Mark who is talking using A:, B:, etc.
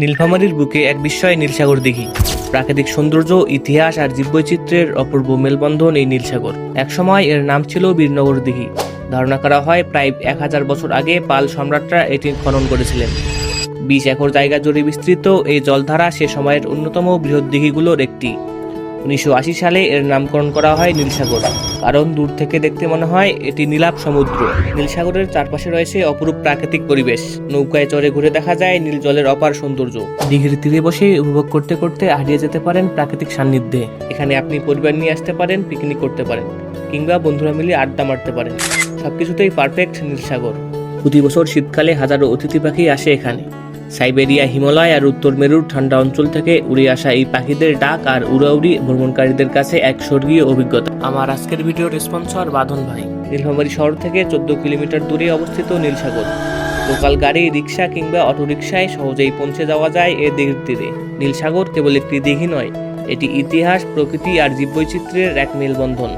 A: নীলফামারীর বুকে এক বিস্ময় নীলসাগর দিঘি। প্রাকৃতিক সৌন্দর্য, ইতিহাস আর জীববৈচিত্র্যের অপূর্ব মেলবন্ধন এই নীলসাগর। একসময় এর নাম ছিল বীরনগর দিঘি। ধারণা করা হয় প্রায় এক হাজার বছর আগে পাল সম্রাটরা এটি খনন করেছিলেন। বিশ একর জায়গা জুড়ে বিস্তৃত এই জলধারা সে সময়ের অন্যতম বৃহৎ দিঘিগুলোর একটি। উনিশশো আশি সালে এর নামকরণ করা হয় নীলসাগর। কারণ দূর থেকে দেখতে মনে হয় এটি নীলাভ সমুদ্র। নীলসাগরের চারপাশে রয়েছে অপরূপ প্রাকৃতিক পরিবেশ। নৌকায় চড়ে ঘুরে দেখা যায় নীল জলের অপার সৌন্দর্য। দিঘির তীরে বসে উপভোগ করতে করতে হারিয়ে যেতে পারেন প্রাকৃতিক সান্নিধ্যে। এখানে আপনি পরিবার নিয়ে আসতে পারেন পিকনিক করতে পারেন, কিংবা বন্ধুরা মিলে আড্ডা মারতে পারেন। সবকিছুতেই পারফেক্ট নীলসাগর। প্রতি বছর শীতকালে হাজারো অতিথি পাখি আসে এখানে। সাইবেরিয়া হিমালয় আর উত্তর মেরুর ঠান্ডা অঞ্চল থেকে উড়ে আসা এই পাখিদের ডাক আর উড়াউড়ি ভ্রমণকারীদের কাছে এক স্বর্গীয় অভিজ্ঞতা। আমার আজকের ভিডিওর স্পন্সর বাঁধন ভাই। নীলফামারী শহর থেকে চোদ্দ কিলোমিটার দূরে অবস্থিত নীলসাগর। লোকাল গাড়ি রিক্সা কিংবা অটোরিকশায় সহজেই পৌঁছে যাওয়া যায় এ দিঘির তীরে। নীলসাগর কেবল একটি দিঘি নয় এটি ইতিহাস প্রকৃতি আর জীববৈচিত্র্যের এক মেলবন্ধন।